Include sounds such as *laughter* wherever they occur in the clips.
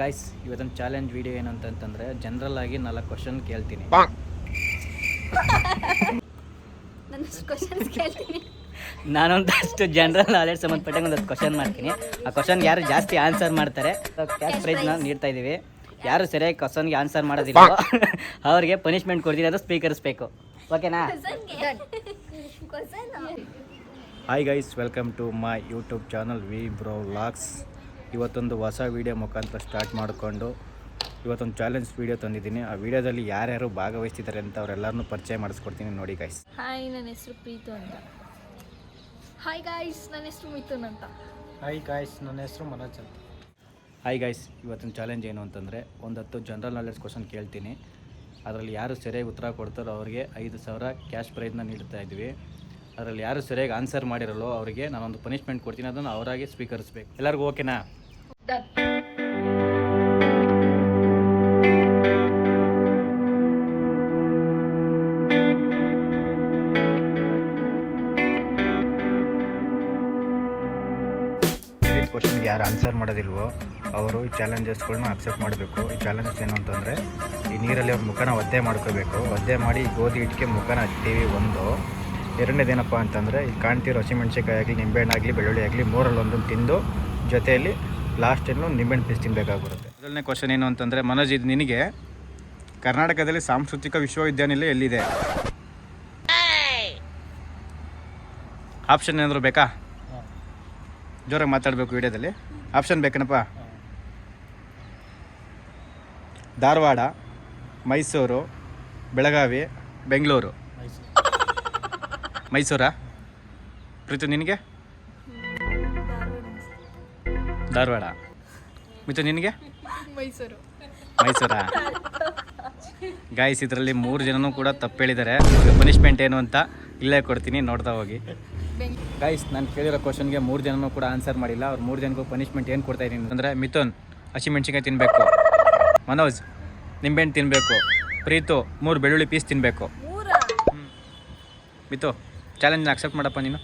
Guys ಇವತ್ತೊಂದು challenge video ಏನು ಅಂತಂತಂದರೆ ಜನರಲ್ ಆಗಿ ನಾಲ್ಕು ಕ್ವಶನ್ ಕೇಳ್ತೀನಿ. ನಾನೊಂದು ಅಷ್ಟು ಜನರಲ್ ನಾಲೆಡ್ಜ್ ಸಂಬಂಧಪಟ್ಟಂಗೆ ಒಂದಷ್ಟು ಕ್ವಶನ್ ಮಾಡ್ತೀನಿ. ಆ ಕ್ವಶನ್ ಯಾರು ಜಾಸ್ತಿ ಆನ್ಸರ್ ಮಾಡ್ತಾರೆ? ಕ್ಯಾಶ್ ಪ್ರೈಸ್ನ ನೀಡ್ತಾ ಇದ್ದೀವಿ. ಯಾರು ಸರಿಯಾಗಿ ಕ್ವಶನ್ಗೆ ಆನ್ಸರ್ ಮಾಡೋದಿಲ್ಲ ಅವ್ರಿಗೆ ಪನಿಷ್ಮೆಂಟ್ ಕೊಡ್ತೀನಿ ಅದು ಸ್ವೀಕರಿಸ್ಬೇಕು ಓಕೆನಾ hi guys welcome to my YouTube channel V bro vlogs ಇವತ್ತೊಂದು ಹೊಸ ವೀಡಿಯೋ ಮುಖಾಂತರ ಸ್ಟಾರ್ಟ್ ಮಾಡಿಕೊಂಡು ಇವತ್ತೊಂದು ಚಾಲೆಂಜ್ ವೀಡಿಯೋ ತಂದಿದ್ದೀನಿ. ಆ ವಿಡಿಯೋದಲ್ಲಿ ಯಾರ್ಯಾರು ಭಾಗವಹಿಸ್ತಿದ್ದಾರೆ ಅಂತ ಅವರೆಲ್ಲರನ್ನೂ ಪರಿಚಯ ಮಾಡಿಸ್ಕೊಡ್ತೀನಿ ನೋಡಿ ಗೈಸ್ ಹಾಯ್ ನನ್ನ ಹೆಸರು ಪ್ರೀತು ಅಂತ. ಹಾಯ್ ಗಾಯ್ಸ್ ನನ್ನ ಹೆಸರು ಮಿಥುನ್ ಅಂತ. ಹಾಯ್ ಗಾಯ್ಸ್ ನನ್ನ ಹೆಸರು ಮನೋಜ್ ಅಂತ. ಹಾಯ್ ಗಾಯ್ಸ್ ಇವತ್ತಿನ ಚಾಲೆಂಜ್ ಏನು ಅಂತಂದರೆ ಒಂದು ಹತ್ತು ಜನರಲ್ ನಾಲೆಡ್ಜ್ ಕ್ವಶನ್ ಕೇಳ್ತೀನಿ. ಅದರಲ್ಲಿ ಯಾರು ಸರಿಯಾಗಿ ಉತ್ತರ ಕೊಡ್ತಾರೋ ಅವರಿಗೆ ಐದು ಸಾವಿರ ಕ್ಯಾಶ್ ಪ್ರೈಸ್ನ ನೀಡ್ತಾ ಇದ್ವಿ. ಅದರಲ್ಲಿ ಯಾರು ಸರಿಯಾಗಿ ಆನ್ಸರ್ ಮಾಡಿರಲ್ಲೋ ಅವರಿಗೆ ನಾನೊಂದು ಪನಿಷ್ಮೆಂಟ್ ಕೊಡ್ತೀನಿ. ಅದನ್ನು ಅವರಾಗಿ ಸ್ವೀಕರಿಸ್ಬೇಕು. ಎಲ್ಲರಿಗೂ ಓಕೆನಾ ಈ ಕ್ವಶನ್ಗೆ ಯಾರು ಆನ್ಸರ್ ಮಾಡೋದಿಲ್ವೋ, ಅವರು ಈ ಚಾಲೆಂಜಸ್ಗಳನ್ನ ಅಕ್ಸೆಪ್ಟ್ ಮಾಡಬೇಕು. ಈ ಚಾಲೆಂಜಸ್ ಏನು ಅಂತಂದರೆ, ಈ ನೀರಲ್ಲಿ ಅವ್ರ ಮುಖನ ಒದ್ದೆ ಮಾಡ್ಕೋಬೇಕು. ಒದ್ದೆ ಮಾಡಿ ಗೋಧಿ ಹಿಟ್ಟಿಗೆ ಮುಖನ ಹಚ್ತೀವಿ ಒಂದು. ಎರಡನೇದೇನಪ್ಪ ಅಂತಂದರೆ, ಈ ಕಾಣ್ತಿರೋ ಹಸಿಮೆಣ್ಸಿಕಾಯಿ ಆಗಲಿ ನಿಂಬೆಹಣ್ಣಾಗಲಿ ಬೆಳ್ಳುಳ್ಳಿ ಆಗಲಿ ಮೂರಲ್ಲಿ ಒಂದೊಂದು ತಿಂದು ಜೊತೆಯಲ್ಲಿ ಲಾಸ್ಟನ್ನು ನಿಂಬೆಹಣ್ಣು ಪೇಸ್ಟ್ ತಿನ್ನಬೇಕಾಗ್ಬಿಡುತ್ತೆ ಮೊದಲನೇ ಕ್ವಶನ್ ಏನು ಅಂತಂದರೆ ಮನೋಜ್ ಇದು ನಿನಗೆ? ಕರ್ನಾಟಕದಲ್ಲಿ ಸಾಂಸ್ಕೃತಿಕ ವಿಶ್ವವಿದ್ಯಾನಿಲಯ ಎಲ್ಲಿದೆ? ಆಪ್ಷನ್ ಏನಾದರೂ ಬೇಕಾ? ಜೋರಾಗಿ ಮಾತಾಡಬೇಕು ವಿಡಿಯೋದಲ್ಲಿ. ಆಪ್ಷನ್ ಬೇಕೇನಪ್ಪ? ಧಾರವಾಡ ಮೈಸೂರು ಬೆಳಗಾವಿ ಬೆಂಗಳೂರು. ಮೈಸೂರಾ? ಪ್ರೀತು ನಿನಗೆ? ಧಾರವಾಡ. ಮಿತು ನಿನಗೆ? ಮೈಸೂರು. ಮೈಸೂರಾ? ಗಾಯ್ಸ್ ಇದರಲ್ಲಿ ಮೂರು ಜನನೂ ಕೂಡ ತಪ್ಪು ಹೇಳಿದ್ದಾರೆ ಪನಿಷ್ಮೆಂಟ್ ಏನು ಅಂತ ಇಲ್ಲೇ ಕೊಡ್ತೀನಿ ನೋಡ್ತಾ ಹೋಗಿ. ಗೈಸ್ ನಾನು ಕೇಳಿರೋ ಕ್ವಶನ್ಗೆ ಮೂರು ಜನನೂ ಕೂಡ ಆನ್ಸರ್ ಮಾಡಿಲ್ಲ. ಅವ್ರು ಮೂರು ಜನಕ್ಕೂ ಪನಿಷ್ಮೆಂಟ್ ಏನು ಕೊಡ್ತಾ ಇದ್ದೀನಿ ಅಂದರೆ ಮಿಥುನ್ ಹಸಿಮೆಣ್ಸಿನ್ಕಾಯಿ ತಿನ್ನಬೇಕು ಮನೋಜ್ ನಿಂಬೆಹಣ್ಣು ತಿನ್ನಬೇಕು ಪ್ರೀತು ಮೂರು ಬೆಳ್ಳುಳ್ಳಿ ಪೀಸ್ ತಿನ್ನಬೇಕು ಮಿತು ಚಾಲೆಂಜ್ನ ಅಕ್ಸೆಪ್ಟ್ ಮಾಡಪ್ಪ ನೀನು.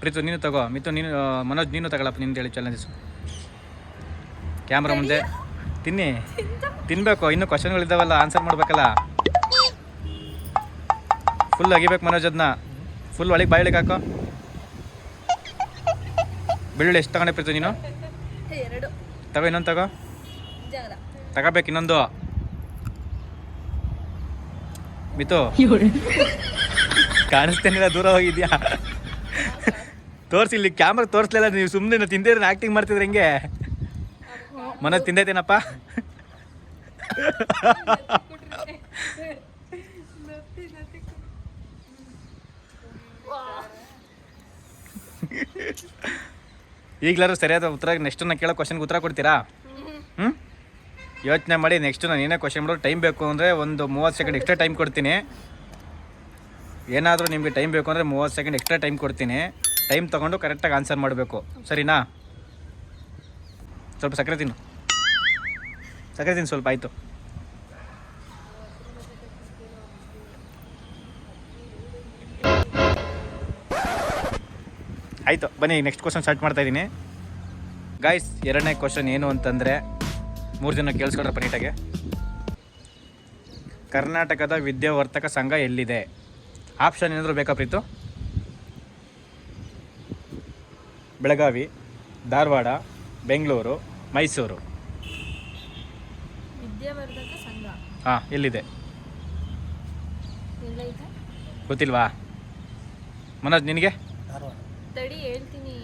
ಪ್ರೀತು ನೀನು ತಗೋ. ಮಿತು ನೀನು ಮನೋಜ್ ನೀನು ತಗೊಳಪ್ಪ ನಿಂದು ಹೇಳಿ ಚಾಲೆಂಜಸ್ ಕ್ಯಾಮ್ರಾ ಮುಂದೆ. ತಿನ್ನಿ. ತಿನ್ನಬೇಕು ಇನ್ನೂ ಕ್ವಶನ್ಗಳಿದ್ದಾವಲ್ಲ ಆನ್ಸರ್ ಮಾಡಬೇಕಲ್ಲ. ಫುಲ್ ಅಗಿಬೇಕು ಮನೋಜ್ ಅದನ್ನ ಫುಲ್ ಒಳಗೆ ಬಾಯಿಳಿಗೆ ಹಾಕೋ. ಬೆಳ್ಳುಳ್ಳಿ ಎಷ್ಟು ತಗೊಂಡೆ ಪ್ರೀತು ನೀನು? ತಗೋ ಇನ್ನೊಂದು ತಗೋ. ತಗೋಬೇಕು ಇನ್ನೊಂದು. ಮಿತು ಕಾಣಿಸ್ತೇನಿಲ್ಲ ದೂರ ಹೋಗಿದ್ಯಾ? ತೋರಿಸಿ, ಇಲ್ಲಿ ಕ್ಯಾಮ್ರಾ ತೋರಿಸ್ಲಿಲ್ಲ, ನೀವು ಸುಮ್ಮನೆ ತಿಂದಿದ್ರೆ ಆ್ಯಕ್ಟಿಂಗ್ ಮಾಡ್ತಿದ್ರೆ ಹೆಂಗೆ? ಮನೋಜ್ ತಿಂದೈತೇನಪ್ಪ ಈಗಲಾರು ಸರಿಯಾದ ಉತ್ತರ ನೆಕ್ಸ್ಟ್ ನಾನು ಕೇಳೋ ಕ್ವಶನ್ಗೆ ಉತ್ತರ ಕೊಡ್ತೀರಾ? ಹ್ಞೂ ಯೋಚನೆ ಮಾಡಿ ನೆಕ್ಸ್ಟ್ ನಾನು ಏನೇ ಕ್ವಶನ್ ಮಾಡೋ ಟೈಮ್ ಬೇಕು ಅಂದರೆ ಒಂದು ಮೂವತ್ತು ಸೆಕೆಂಡ್ ಎಕ್ಸ್ಟ್ರಾ ಟೈಮ್ ಕೊಡ್ತೀನಿ. ಏನಾದರೂ ನಿಮಗೆ ಟೈಮ್ ಬೇಕು ಅಂದರೆ ಮೂವತ್ತು ಸೆಕೆಂಡ್ ಎಕ್ಸ್ಟ್ರಾ ಟೈಮ್ ಕೊಡ್ತೀನಿ. ಟೈಮ್ ತೊಗೊಂಡು ಕರೆಕ್ಟಾಗಿ ಆನ್ಸರ್ ಮಾಡಬೇಕು. ಸರಿನಾ? ಸ್ವಲ್ಪ ಸಕ್ಕರೆ ತಿನ್ನು. ಸಕ್ಕರೆ ತಿನ್ನು ಸ್ವಲ್ಪ, ಆಯಿತು. ಆಯಿತು, ಬನ್ನಿ ನೆಕ್ಸ್ಟ್ ಕ್ವಶನ್ ಸ್ಟಾರ್ಟ್ ಮಾಡ್ತಾ ಇದ್ದೀನಿ. ಗಾಯ್ಸ್ ಎರಡನೇ ಕ್ವಶನ್ ಏನು ಅಂತಂದರೆ, ಮೂರು ಜನ ಕೇಳಿಸ್ಕೊಳ್ರಪ್ಪ ನೀಟಾಗೆ ಕರ್ನಾಟಕದ ವಿದ್ಯಾವರ್ತಕ ಸಂಘ ಎಲ್ಲಿದೆ? ಆಪ್ಷನ್ ಏನಾದರೂ ಬೇಕಾ ಪ್ರೀತು? ಬೆಳಗಾವಿ ಧಾರವಾಡ ಬೆಂಗಳೂರು ಮೈಸೂರು. ವಿದ್ಯಾವರ್ಧಕ ಸಂಘ. ಹಾಂ ಎಲ್ಲಿದೆ? ಎಲ್ಲೈತೆ ಗೊತ್ತಿಲ್ವಾ? ಮನೋಜ್ ನಿನಗೆ? ಧಾರವಾಡ. ತಡಿ ಹೇಳ್ತೀನಿ.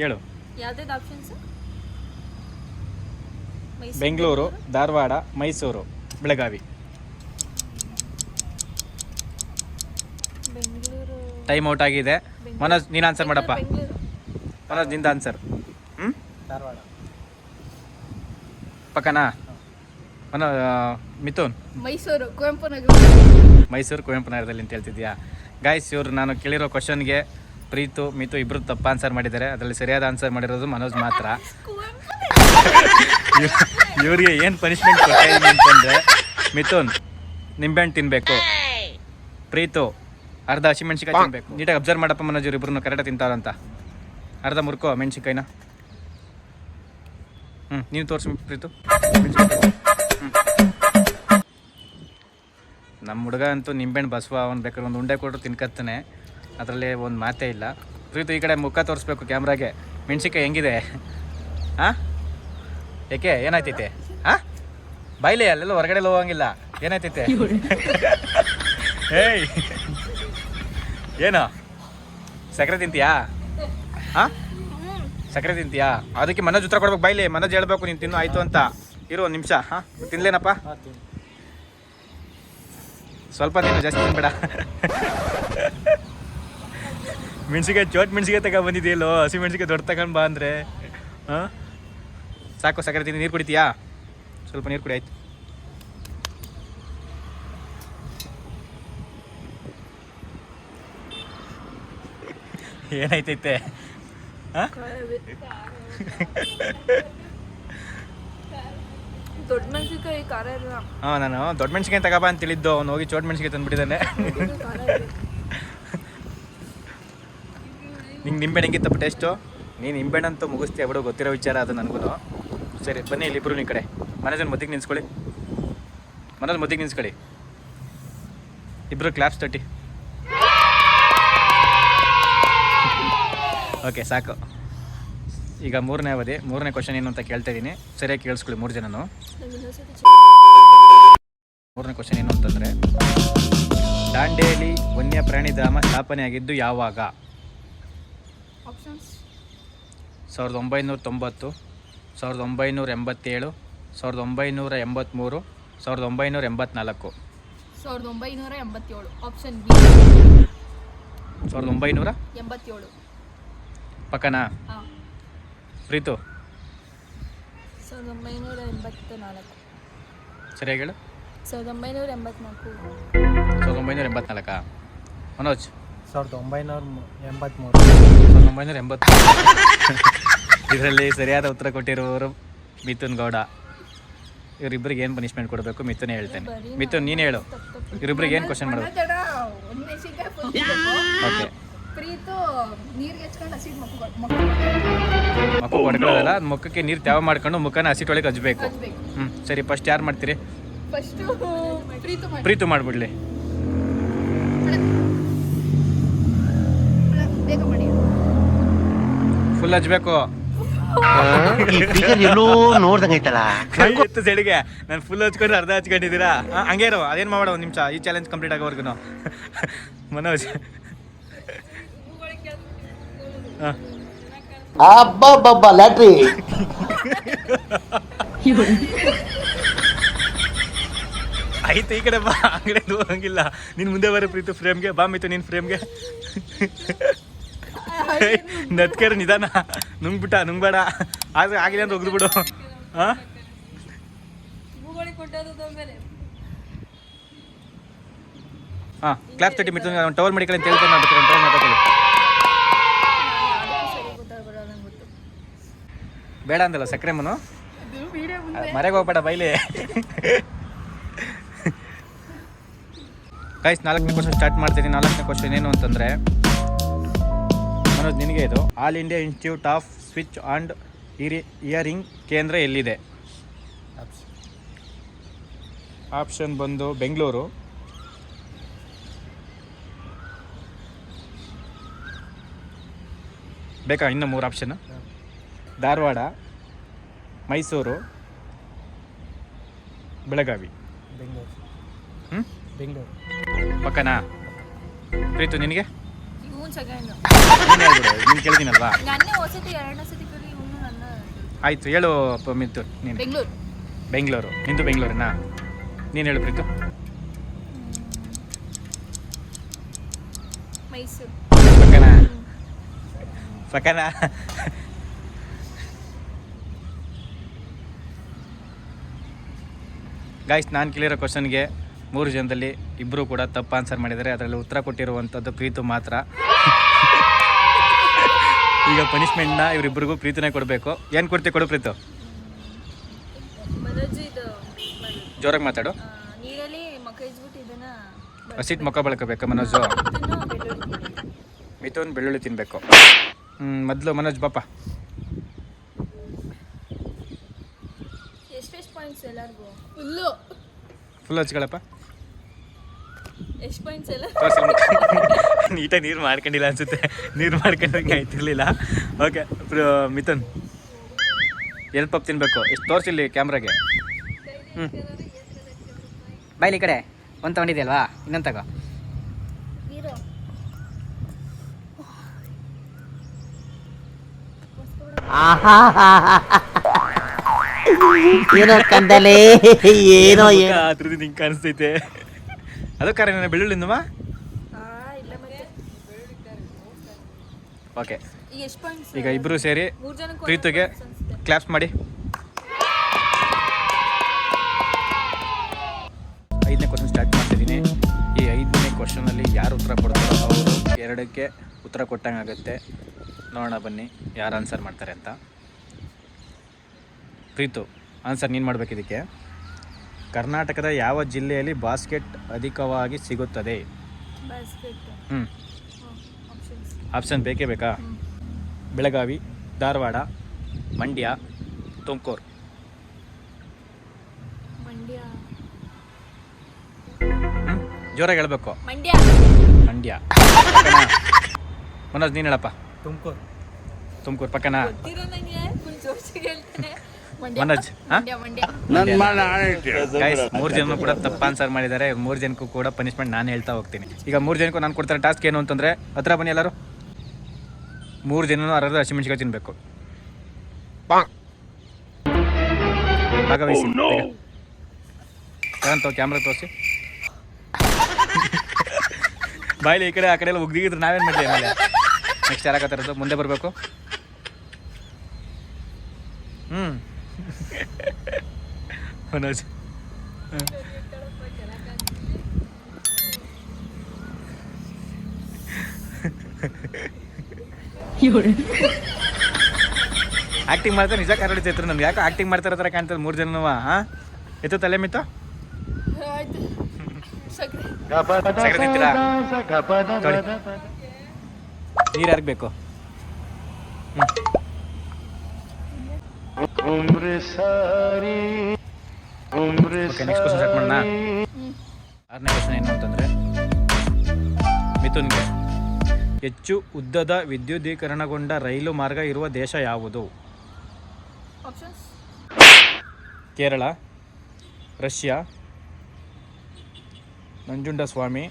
ಹೇಳು. ಯಾವ್ದಾವ್ದು options Bengaluru? Dharwad Mysuru Belagavi. Time out ಆಗಿದೆ. ಮನೋಜ್ ನೀನು ಆನ್ಸರ್ ಮಾಡಪ್ಪ. ಮನೋಜ್ನಿಂದ ಆನ್ಸರ್ ಹ್ಞೂ ಧಾರವಾಡ ಪಕ್ಕನಾ? ಮನೋ ಮಿಥುನ್? ಮೈಸೂರು ಕುವೆಂಪು ನಗರ. ಮೈಸೂರು ಕುವೆಂಪು ನಗರದಲ್ಲಿ ಅಂತ ಹೇಳ್ತಿದ್ಯಾ ಗಾಯ್ಸ್ ಇವ್ರು ನಾನು ಕೇಳಿರೋ ಕ್ವಶನ್ಗೆ ಪ್ರೀತು ಮಿತು ಇಬ್ಬರು ತಪ್ಪು ಆನ್ಸರ್ ಮಾಡಿದ್ದಾರೆ. ಅದರಲ್ಲಿ ಸರಿಯಾದ ಆನ್ಸರ್ ಮಾಡಿರೋದು ಮನೋಜ್ ಮಾತ್ರ. ಇವರಿಗೆ ಇವ್- ಇವ್ರಿಗೆ ಏನು ಪನಿಷ್ಮೆಂಟ್ ಕೊಡ್ತಾ ಇದೀನಿ ಅಂತಂದರೆ ಮಿಥುನ್ ನಿಂಬೆಹಣ್ಣು ತಿನ್ನಬೇಕು ಪ್ರೀತು ಅರ್ಧ ಹಸಿ ಹಸಿಮೆಣ್ಸಿಕಾಯಿ ತಿನ್ಬೇಕು. ನೀಟಾಗಿ ಅಬ್ಸರ್ವ್ ಮಾಡಪ್ಪ ಮನೋಜರು ಇಬ್ಬರು ಇಬ್ಬರನ್ನು ಕರೆಕ್ಟಾಗಿ ತಿಂತಾರಂತ. ಅರ್ಧ ಮುರ್ಕೋ ಮೆಣಸಿನ್ಕಾಯಿನ. ಹ್ಞೂ ನೀವು ತೋರಿಸಿ ಪ್ರೀತು. ನಮ್ಮ ಹುಡುಗ ಅಂತೂ ನಿಂಬೆಹಣ್ಣು ಬಸವ ಅವ್ನು ಬೇಕಾದ್ರೆ ಒಂದು ಉಂಡೆ ಕೊಟ್ಟರು ತಿನ್ಕತ್ತಾನೆ. ಅದರಲ್ಲಿ ಒಂದು ಮಾತೇ ಇಲ್ಲ. ಪ್ರೀತು ಈ ಕಡೆ ಮುಖ ತೋರಿಸ್ಬೇಕು ಕ್ಯಾಮ್ರಾಗೆ. ಮೆಣಸಿನ್ಕಾಯಿ ಹೆಂಗಿದೆ? ಹಾಂ? ಏಕೆ ಏನಾಯ್ತೈತೆ? ಹಾಂ? ಬಾಯ್ಲೆ ಅಲ್ಲೆಲ್ಲ ಹೊರಗಡೆ ಹೋಗಂಗಿಲ್ಲ. ಏನಾಯ್ತೈತೆ? ಏಯ್. *laughs* ಏನು? ಸಕ್ಕರೆ ತಿಂತೀಯಾ? ಹಾಂ? ಸಕ್ಕರೆ ತಿಂತೀಯಾ? ಅದಕ್ಕೆ ಮನೋಜ್ ಉತ್ತರ ಕೊಡ್ಬೇಕು. ಬಾಯ್ಲಿ ಮನೋಜ್ ಹೇಳ್ಬೇಕು ನೀನು ತಿನ್ನು ಆಯ್ತು ಅಂತ. ಇರು ಒಂದು ನಿಮಿಷ ಹಾಂ? ತಿನ್ಲೇನಪ್ಪ? ಹಾಂ ತಿನ್ ಸ್ವಲ್ಪ ತಿನ್ನು ಜಾಸ್ತಿ ತಿನ್ಬೇಡ. ಮೆಣಸಿಗೆ ಚೋಟ್ ಮೆಣಸಿಗೆ ತಗೊಂಡ್ ಬಂದಿದೆಯಲ್ಲೋ? ಹಸಿ ಮೆಣಸಿಗೆ ದೊಡ್ಡ ತಗೊಂಡು ಬಾ ಅಂದರೆ. ಹಾಂ? ಸಾಕು ಸಕ್ಕರೆ ತಿಂದು ನೀರು ಕುಡಿತೀಯಾ? ಸ್ವಲ್ಪ ನೀರು ಕುಡಿ ಆಯ್ತು. ಏನಾಯ್ತೈತೆ? ಹಾಂ? ದೊಡ್ಡ ಮೆಣಸಿನ್ಕಾಯಿ ಖಾರ ಇಲ್ಲ. ಹಾಂ ನಾನು ದೊಡ್ಡ ಮೆಣಸಿನ್ಕಾಯಿ ತಗೋಬಾ ಅಂತ ತಿಳಿದ್ದು ಅವ್ನು ಹೋಗಿ ಚೋಟ್ ಮೆಣಸಿನ್ಕಾಯಿ ತಂದ್ಬಿಟ್ಟಿದ್ದಾನೆ. ನಿಂಗೆ ನಿಂಬೆಹಣ್ಣು ಹೆಂಗಿತ್ತಪ್ಪ ಟೇಸ್ಟು ನೀನು ನಿಂಬೆಣ್ಣೆ ಅಂತೂ ಮುಗಿಸ್ತೀಯ ಬಿಡು ಗೊತ್ತಿರೋ ವಿಚಾರ ಅದು ನನಗೂ ಸರಿ ಬನ್ನಿ ಇಲ್ಲಿ ಇಬ್ಬರು ನಿಮ್ಮ ಕಡೆ. ಮನೇಜನ್ ಮದ್ದಿಗೆ ನಿನ್ಸ್ಕೊಳ್ಳಿ ಮನೋಜ್ ಮದ್ದಿಗೆ ನಿನ್ಸ್ಕೊಳ್ಳಿ ಇಬ್ಬರು ಕ್ಲಾಪ್ಸ್ ತಟ್ಟಿ. ಓಕೆ ಸಾಕು. ಈಗ ಮೂರನೇ ಅವಧಿ ಮೂರನೇ ಕ್ವಶನ್ ಏನು ಅಂತ ಕೇಳ್ತಾ ಇದ್ದೀನಿ. ಸರಿಯಾಗಿ ಕೇಳಿಸ್ಕೊಳ್ಳಿ ಮೂರು ಜನನು. ಮೂರನೇ ಕ್ವಶನ್ ಏನು ಅಂತಂದರೆ ದಾಂಡೇಲಿ ವನ್ಯ ಪ್ರಾಣಿಧಾಮ ಸ್ಥಾಪನೆಯಾಗಿದ್ದು ಯಾವಾಗ? ಆಪ್ಷನ್ಸ್ ಸಾವಿರದ ಒಂಬೈನೂರ ತೊಂಬತ್ತು ಸಾವಿರದ ಒಂಬೈನೂರ ಎಂಬತ್ತೇಳು ಸಾವಿರದ ಒಂಬೈನೂರ ಎಂಬತ್ತ್ಮೂರು ಸಾವಿರದ ಒಂಬೈನೂರ ಎಂಬತ್ನಾಲ್ಕು. ಸಾವಿರದ ಒಂಬೈನೂರ ಎಂಬತ್ತೇಳು. ಆಪ್ಷನ್ ಬಿ ಸಾವಿರದ ಒಂಬೈನೂರ? ಎಂಬತ್ತೇಳು. ಪಕ್ಕನಾ ಹಾಂ. ಪ್ರೀತು? ಸಾವಿರದ ಒಂಬೈನೂರ ಎಂಬತ್ತ ನಾಲ್ಕು ಸರಿಯಾಗಿ ಹೇಳು. ಸಾವಿರದ ಒಂಬೈನೂರ ಎಂಬತ್ನಾಲ್ಕು. ಸಾವಿರದ ಒಂಬೈನೂರ ಎಂಬತ್ನಾಲ್ಕಾ? ಮನೋಜ್? ಸಾವಿರದ ಒಂಬೈನೂರ ಮು- ಎಂಬತ್ತ್ಮೂರು ಸಾವಿರದ ಒಂಬೈನೂರ ಎಂಬತ್ತು ಇದರಲ್ಲಿ ಸರಿಯಾದ ಉತ್ತರ ಕೊಟ್ಟಿರುವವರು ಮಿಥುನ್ ಗೌಡ. ಇವರಿಬ್ಬರಿಗೆ ಏನು ಪನಿಷ್ಮೆಂಟ್ ಕೊಡಬೇಕು ಮಿಥುನ್ ಹೇಳ್ತೇನೆ. ಮಿಥುನ್ ನೀನು ಹೇಳು. ಇವರಿಬ್ಬರಿಗೆ ಏನು ಕ್ವಶನ್ ಮಾಡಬೇಕು? ಓಕೆ ಪ್ರೀತು ನೀರಿಗೆ ಹಚ್ಕೊಂಡು ಹಸಿಟ್ಟು ಮಕ್ಕ ಮಕ್ಕ ಹೊಡ್ಕೊಳ್ಳೋದಲ್ಲ ಮುಖಕ್ಕೆ ನೀರು ತ್ಯಾವ ಮಾಡ್ಕೊಂಡು ಮುಖನ ಹಸಿಟೊಳಗೆ ಹಚ್ಬೇಕು ಹಚ್ಬೇಕು ಹ್ಞೂ ಸರಿ ಫಸ್ಟ್ ಯಾರು ಮಾಡ್ತೀರಿ? ಫಸ್ಟು ಪ್ರೀತು ಮಾಡಿ ಪ್ರೀತು ಮಾಡಿಬಿಡ್ಲಿ. ಬೇಗ ಮಾಡಿ. ಫುಲ್ ಹಚ್ಬೇಕು ಈ ಎಲ್ಲೋ ಸೆಡಿಗೆ ನಾನು ಫುಲ್ ಹಚ್ಕೊಂಡು ಅರ್ಧ ಹಚ್ಕೊಂಡಿದ್ದೀರಾ? ಹಂಗೆ ಇರು ಅದೇನು ಮಾಡೋಣ ಒಂದು ನಿಮಿಷ. ಈ ಚಾಲೆಂಜ್ ಕಂಪ್ಲೀಟ್ ಆಗೋವರೆಗೂ ಮನೋಜ್ ಅಬ್ಬಬ್ಬಬ್ಬ ಲ್ಯಾಟ್ರಿ. ಆಯ್ತು ಈ ಕಡೆ ಬಾ. ಅಂಗಡಿ ಹೋಗಂಗಿಲ್ಲ. ನೀನು ಮುಂದೆ ಬರೋ ಪ್ರೀತು ಫ್ರೇಮ್ಗೆ. ಬಾ ಮಿತು ನೀನು ಫ್ರೇಮ್ಗೆ. ನತ್ಕರ ನಿಧಾನ. ನುಂಗ್ಬಿಟ್ಟ ನುಂಗ್ಬೇಡ. ಆದ್ರೆ ಆಗಿಲ್ಲ ಅಂತ ಒಗ್ದು ಬಿಡು. ಹಾಂ? ಹಾಂ class thirty Mithu tower medical ಅಂತ ಹೇಳ್ತಾನೆ ಟವರ್ ಮಾತಾಡ್ತೀನಿ ಸರಿ ಗೊತ್ತಾಗ್ಬರಲ್ಲ ನಂಗೆ ಗೊತ್ತು ಬೇಡ ಅಂದಲ್ಲ ಸಕ್ಕರೆ ಮನು? ಅದು ವಿಡಿಯೋ ಮರೆಗೆ ಹೋಗ್ಬೇಡ ಬೈಲಿ. ಗೈಸ್ ನಾಲ್ಕನೇ ಕ್ವಶನ್ ಸ್ಟಾರ್ಟ್ ಮಾಡ್ತೀನಿ. ನಾಲ್ಕನೇ ಕ್ವಶನ್ ಏನು ಅಂತಂದರೆ ಮನೋಜ್ ನಿನಗೆ ಇದು. ಆಲ್ ಇಂಡಿಯಾ ಇನ್ಸ್ಟಿಟ್ಯೂಟ್ ಆಫ್ ಸ್ವಿಚ್ ಆ್ಯಂಡ್ ಇರಿ ಇಯರಿಂಗ್ ಕೇಂದ್ರ ಎಲ್ಲಿದೆ? ಆಪ್ಷನ್ ಬಂದು ಬೆಂಗಳೂರು. ಬೇಕಾ ಇನ್ನೂ ಮೂರು ಆಪ್ಷನ್ ಧಾರವಾಡ ಮೈಸೂರು ಬೆಳಗಾವಿ. ಬೆಂಗಳೂರು. ಹ್ಞೂ ಬೆಂಗಳೂರು. ಪಕ್ಕನಾ? ಪ್ರೀತು ನಿನಗೆ? ನೀನು ಕೇಳ್ತೀನಲ್ವಾ? ಆಯಿತು ಹೇಳು ಮಿತ್ತು ನೀನು. ಬೆಂಗಳೂರು. ಬೆಂಗಳೂರು. ನಿಂದು ಬೆಂಗಳೂರಿನಾ? ನೀನು ಹೇಳು ಪ್ರೀತು. ಮೈಸೂರು. ಪಕ್ಕನಾ? ಪಕ್ಕನಾ? ಗಾಯ್ಸ್ ನಾನು ಕೇಳಿರೋ ಕ್ವಶನ್ಗೆ ಮೂರು ಜನದಲ್ಲಿ ಇಬ್ಬರು ಕೂಡ ತಪ್ಪು ಆನ್ಸರ್ ಮಾಡಿದ್ದಾರೆ. ಅದರಲ್ಲಿ ಉತ್ತರ ಕೊಟ್ಟಿರುವಂಥದ್ದು ಪ್ರೀತು ಮಾತ್ರ. *laughs* ಈಗ ಪನಿಷ್ಮೆಂಟ್ನ ಇವರಿಬ್ಬರಿಗೂ ಪ್ರೀತಿನೇ ಕೊಡಬೇಕು. ಏನು ಕೊಡ್ತೀವಿ ಕೊಡು ಪ್ರೀತು. ಜೋರಾಗಿ ಮಾತಾಡು. ಹಸಿಟ್ ಮೊಕ್ಕ ಬಳಕಬೇಕಾ ಮನೋಜು. ಮಿಥುನ್ ಬೆಳ್ಳುಳ್ಳಿ ತಿನ್ನಬೇಕು ಹ್ಞೂ ಮೊದಲು ಮನೋಜ್ ಬಾಪ ಪಾಯಿಂಟ್ಸ್ ಎಲ್ಲರಿಗೂ. ಫುಲ್ಲು ಫುಲ್ ಹಚ್ಕೊಳಪ್ಪ. ಎಷ್ಟು ಪಾಯಿಂಟ್ಸ್ ಎಲ್ಲ? ನೀಟಾಗಿ ನೀರು ಮಾಡ್ಕೊಂಡಿಲ್ಲ ಅನ್ಸುತ್ತೆ. ನೀರು ಮಾಡ್ಕೊಂಡಂಗೆ ಆಯ್ತಿರ್ಲಿಲ್ಲ. ಓಕೆ ಮಿಥುನ್. ಎಲ್ಲಿ ಪಪ್ ತಿನ್ಬೇಕು. ಎಷ್ಟು ತೋರಿಸಿಲ್ಲಿ ಕ್ಯಾಮ್ರಾಗೆ? ಹ್ಞೂ ಬಾಯ್ಲಿ ಈ ಕಡೆ. ಒಂದು ತಗೊಂಡಿದ್ಯಲ್ವಾ ಇನ್ನೊಂದು ತಗೋ. ಹೀರೋ *laughs* ಏನೋ ಕಂದಲೇ ಏನೋ ಅದ್ರದ್ದು ನಿಂಗೆ ಕಾಣಿಸ್ತೈತೆ. ಅದು ಕರೆ ಬೆಳ್ಳುಳ್ಳಿಂದಮ್ಮ ನಿಮ್ಮ ಇಲ್ಲ ಮತ್ತೆ. ಓಕೆ ಈಗ ಇಬ್ರು ಸೇರಿ ಮೂರು ಜನಕ್ಕೆ ಪ್ರೀತಿಗೆ ಕ್ಲಾಪ್ಸ್ ಮಾಡಿ. ಐದನೇ ಕ್ವಶನ್ ಸ್ಟಾರ್ಟ್ ಮಾಡ್ತಿದ್ದೀನಿ ಈ ಐದನೇ ಕ್ವಶನಲ್ಲಿ ಯಾರು ಉತ್ತರ ಕೊಡ್ತಾರೋ ಅವರು ಎರಡಕ್ಕೆ ಉತ್ತರ ಕೊಟ್ಟಂಗಾಗುತ್ತೆ. ನೋಡೋಣ ಬನ್ನಿ ಯಾರು ಆನ್ಸರ್ ಮಾಡ್ತಾರೆ ಅಂತ. ಪ್ರೀತು ಆನ್ಸರ್ ನೀನು ಮಾಡಬೇಕು ಇದಕ್ಕೆ. ಕರ್ನಾಟಕದ ಯಾವ ಜಿಲ್ಲೆಯಲ್ಲಿ ಬಾಸ್ಕೆಟ್ ಅಧಿಕವಾಗಿ ಸಿಗುತ್ತದೆ? ಬಾಸ್ಕೆಟ್ ಹ್ಞೂ ಆಪ್ಷನ್ ಬೇಕೇ ಬೇಕಾ? ಬೆಳಗಾವಿ ಧಾರವಾಡ ಮಂಡ್ಯ ತುಮಕೂರು. ಜೋರಾಗಿ ಹೇಳ್ಬೇಕು. ಮಂಡ್ಯ? ಮನೋಜ್ ನೀನು ಹೇಳಪ್ಪ. ತುಮಕೂರು. ತುಮಕೂರು ಪಕ್ಕನಾ? ಮನೋಜ್ ಮಂಡ್ಯ ಗೈಸ್ ಮೂರು ಜನ ಕೂಡ ತಪ್ಪ ಆನ್ಸರ್ ಮಾಡಿದ್ದಾರೆ. ಮೂರ್ ಜನಕ್ಕೂ ಕೂಡ ಪನಿಷ್ಮೆಂಟ್ ನಾನು ಹೇಳ್ತಾ ಹೋಗ್ತೀನಿ. ಈಗ ಮೂರ್ ಜನಕ್ಕೂ ನಾನು ಕೊಡ್ತಾರೆ ಟಾಸ್ಕ್ ಏನು ಅಂತಂದ್ರೆ ಹತ್ರ ಬನ್ನಿ ಎಲ್ಲರೂ. ಮೂರು ಜನನು ಅರ್ಧ ಹಸಿಮೆಣಸಿಕಾಯಿ ತಿನ್ನಬೇಕು ಭಾಗವಹಿಸಿ. ತಗೊಂತ ಕ್ಯಾಮ್ರಾ ತೋರಿಸಿ. ಬಾಯ್ಲಿ ಈ ಕಡೆ ಆ ಕಡೆ ಎಲ್ಲ ಉಗ್ದಿಗಿದ್ರೆ ನಾವೇನ್ ಮಾಡಲಿ ನೆಕ್ಸ್ಟ್ ಯಾರಾಗತ್ತಿರೋದು ಮುಂದೆ ಬರಬೇಕು ಹ್ಞೂ ಮನೋಜ್. ಆಕ್ಟಿಂಗ್ ಮಾಡ್ತಾರೆ ನಿಜ ಕರಡಿತೈತ್ರಿ ನಮ್ಗೆ. ಯಾಕೆ ಆಕ್ಟಿಂಗ್ ಮಾಡ್ತಾರ ತರ ಕಾಣ್ತದೆ ಮೂರು ಜನನು ಹಾಂ ಎತ್ತು ತಲೆ ಮಿತ್ತ. ನೀರು ಯಾರಿಗೆ ಬೇಕು? ಓಕೆ ನೆಕ್ಸ್ಟ್ ಕ್ವಶನ್ ಸ್ಟಾರ್ಟ್ ಮಾಡೋಣ. ಆರನೇ ಕ್ವಶನ್ ಏನು ಅಂತಂದರೆ ಮಿಥುನ್ಗೆ ಹೆಚ್ಚು ಉದ್ದದ ವಿದ್ಯುದೀಕರಣಗೊಂಡ ರೈಲು ಮಾರ್ಗ ಇರುವ ದೇಶ ಯಾವುದು? ಆಪ್ಷನ್ಸ್ ಕೇರಳ ರಷ್ಯಾ ನಂಜುಂಡಸ್ವಾಮಿ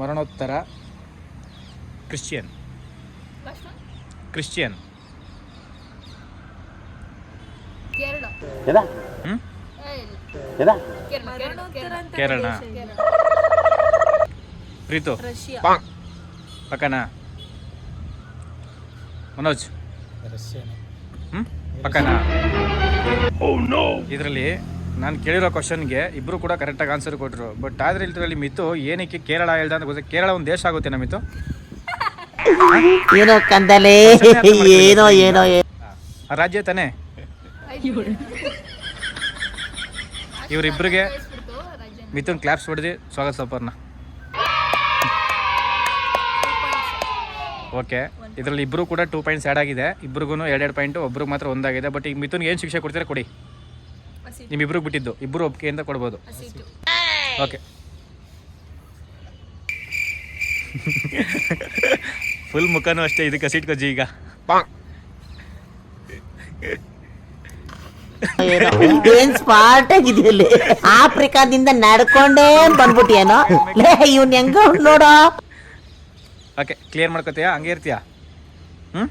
ಮರಣೋತ್ತರ ಕ್ರಿಶ್ಚಿಯನ್. ಕ್ರಿಶ್ಚಿಯನ್. ಏ, ಇಲ್ಲ. ಕೇರಳ. ಪ್ರೀತು. ರಷ್ಯಾ. ಪಕ್ಕನಾ? ಮನೋಜ್. ಹ್ಞೂ ಪಕ್ಕನಾ? ಇದರಲ್ಲಿ ನಾನು ಕೇಳಿರೋ ಕ್ವಶನ್ಗೆ ಇಬ್ಬರು ಕೂಡ ಕರೆಕ್ಟಾಗಿ ಆನ್ಸರ್ ಕೊಟ್ಟರು ಬಟ್ ಆದರೆ ಇದರಲ್ಲಿ ಮಿತು ಏನಕ್ಕೆ ಕೇರಳ ಹೇಳ್ದ ಅಂತ ಗೊತ್ತಿಲ್ಲ ಕೇರಳ ಒಂದು ದೇಶ ಆಗುತ್ತೆ ನಮ್ಮ ಮಿತು? ಏನೋ ಕಂದಲೇ ಏನೋ ಏನೋ ರಾಜ್ಯ ತಾನೇ? ಇವರಿಬ್ಬರಿಗೆ ಮಿಥುನ್ ಕ್ಲಾಪ್ಸ್ ಹೊಡೆದು ಸ್ವಾಗತ ಸಪರ್ನ ಓಕೆ ಇದರಲ್ಲಿ ಇಬ್ಬರು ಕೂಡ ಟೂ ಪಾಯಿಂಟ್ಸ್ ಆ್ಯಡ್ ಆಗಿದೆ. ಇಬ್ರಿಗೂ ಎರಡೆರಡು ಪಾಯಿಂಟು ಒಬ್ರಿಗೆ ಮಾತ್ರ ಒಂದಾಗಿದೆ. ಬಟ್ ಈಗ ಮಿಥುನ್ಗೆ ಏನು ಶಿಕ್ಷೆ ಕೊಡ್ತೀರಾ ಕೊಡಿ. ನಿಮ್ಮಿಬ್ರಿಗೆ ಬಿಟ್ಟಿದ್ದು. ಇಬ್ಬರು ಒಪ್ಪಿಗೆಯಿಂದ ಕೊಡ್ಬೋದು. ಓಕೆ ಫುಲ್ *laughs* ಮುಖನೂ ಅಷ್ಟೇ ಇದಕ್ಕೆ ಸೀಟ್ ಕಜ್ಜಿ ಈಗ ಏನೋ. ಸ್ಮಾರ್ಟ್ ಆಗಿದೆಯಲ್ಲಿ ಆಫ್ರಿಕಾದಿಂದ ನಡ್ಕೊಂಡೇ ಬಂದ್ಬಿಟ್ಟಿಯೇನೋ? ಲೇ, ಇವನ್ ಹೆಂಗ ನೋಡೋ. ಓಕೆ ಕ್ಲಿಯರ್ ಮಾಡ್ಕೋತೀಯಾ? ಹಂಗೆ ಇರ್ತೀಯಾ? ಹ್ಞೂ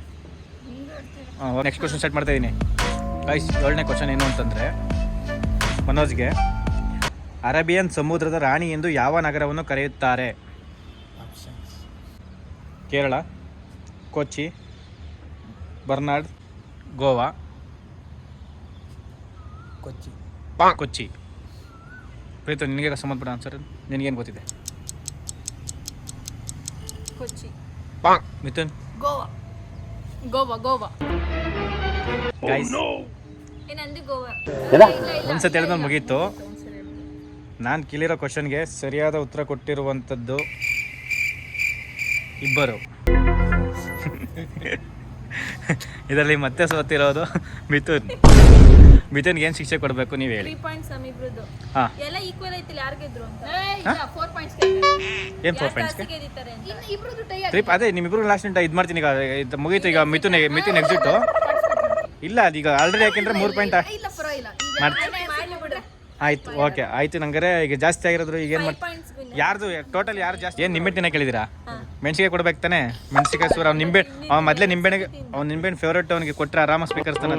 ಹಾಂ ನೆಕ್ಸ್ಟ್ ಕ್ವಶನ್ ಸ್ಟಾರ್ಟ್ ಮಾಡ್ತಾ ಇದ್ದೀನಿ ಗೈಸ್ ಏಳನೇ ಕ್ವಶನ್ ಏನು ಅಂತಂದರೆ, ಮನೋಜ್ಗೆ, ಅರೇಬಿಯನ್ ಸಮುದ್ರದ ರಾಣಿ ಎಂದು ಯಾವ ನಗರವನ್ನು ಕರೆಯುತ್ತಾರೆ? ಕೇರಳ, ಕೊಚ್ಚಿ, ಬರ್ನಾಡ್, ಗೋವಾ. ಕೊಚ್ಚಿ. ಕೊಚ್ಚಿ. ಪ್ರೀತ ನಿನಗೆ ಸಂಬಂಧಪಟ್ಟ ಆನ್ಸರ್ ನಿನಗೇನು ಗೊತ್ತಿದೆ? ಕೊಚ್ಚಿ. ಮಿಥುನ್? ಗೋವಾ. ಗೋವಾ ಗೋವಾ. ಗೈಸ್ ಏನಂದು ಗೋವಾ. ಒಂದ್ಸತಿ ಹೇಳಿದ್ರೆ ಮುಗೀತು. ನಾನು ಕೇಳಿರೋ ಕ್ವಶನ್ಗೆ ಸರಿಯಾದ ಉತ್ತರ ಕೊಟ್ಟಿರುವಂಥದ್ದು ಇಬ್ಬರು. *laughs* ಇದರಲ್ಲಿ ಮತ್ತೆ ಸೋತಿರೋದು ಮಿಥುನ್. ಮಿಥುನ್ಗೆ ಏನು ಶಿಕ್ಷೆ ಕೊಡಬೇಕು ನೀವು ಹೇಳಿ. ಪಾಯಿಂಟ್ಸ್ ನಮ್ಮಿಬ್ರದ್ದು ಹಾಂ. ಎಲ್ಲ ಈಕ್ವಲ್ ಐತಿಲ್ಲ ಯಾರು ಗೆದ್ರು ಅಂತ? ಫೋರ್ ಪಾಯಿಂಟ್ಸ್ ಏನು ಫೋರ್ ಪಾಯಿಂಟ್ಸ್ಗೆ ಅಂತ? ಇಬ್ರದ್ದು ಟೈ ಟ್ರಿಪ್ ಅದೇ ನಿಮ್ಮಿಬ್ರು ಲಾಸ್ಟ್ ಇದು ಮಾಡ್ತೀನಿ ಈಗ ಇದು ಮುಗೀತು ಈಗ ಮಿಥುನ್ ಮಿಥುನ್ ಎಕ್ಸಿಟ್ ಇಲ್ಲ ಅದೀಗ ಆಲ್ರೆಡಿ ಯಾಕೆಂದ್ರೆ ಮೂರು ಪಾಯಿಂಟ್ ಇಲ್ಲ ಪರವಾಗಿಲ್ಲ. ಈಗ ಮಾಡ್ತೀನಿ. ಆಯ್ತು ಓಕೆ ಆಯ್ತು ನಂಗಾರೆ ಈಗ ಜಾಸ್ತಿ ಆಗಿರೋದ್ರು ಈಗ ಏನು ಮಾಡಿ ಪಾಯಿಂಟ್ಸ್ ಯಾರ್ದು ಟೋಟಲ್ ಯಾರು ಜಾಸ್ತಿ ಏನು ನಿಂಬೆಹಣ್ಣಿನ ಕೇಳಿದಿರಾ? ಮೆಣಸಿಗೆ ಕೊಡ್ಬೇಕು ತಾನೆ? ಮೆಣಸಿಗೆ ಸೂರ್ ಅವ್ನು ನಿಂಬೆ ಅವ್ನು ಮೊದಲೇ ನಿಂಬೆಹಣ್ಣಿಗೆ ಅವ್ನು ನಿಂಬೆಹಣ್ಣು ಫೇವ್ರೇಟ್ ಅವನಿಗೆ ಕೊಟ್ಟರೆ ಆರಾಮ ಸ್ವೀಕರಿಸ್ತಾನೆ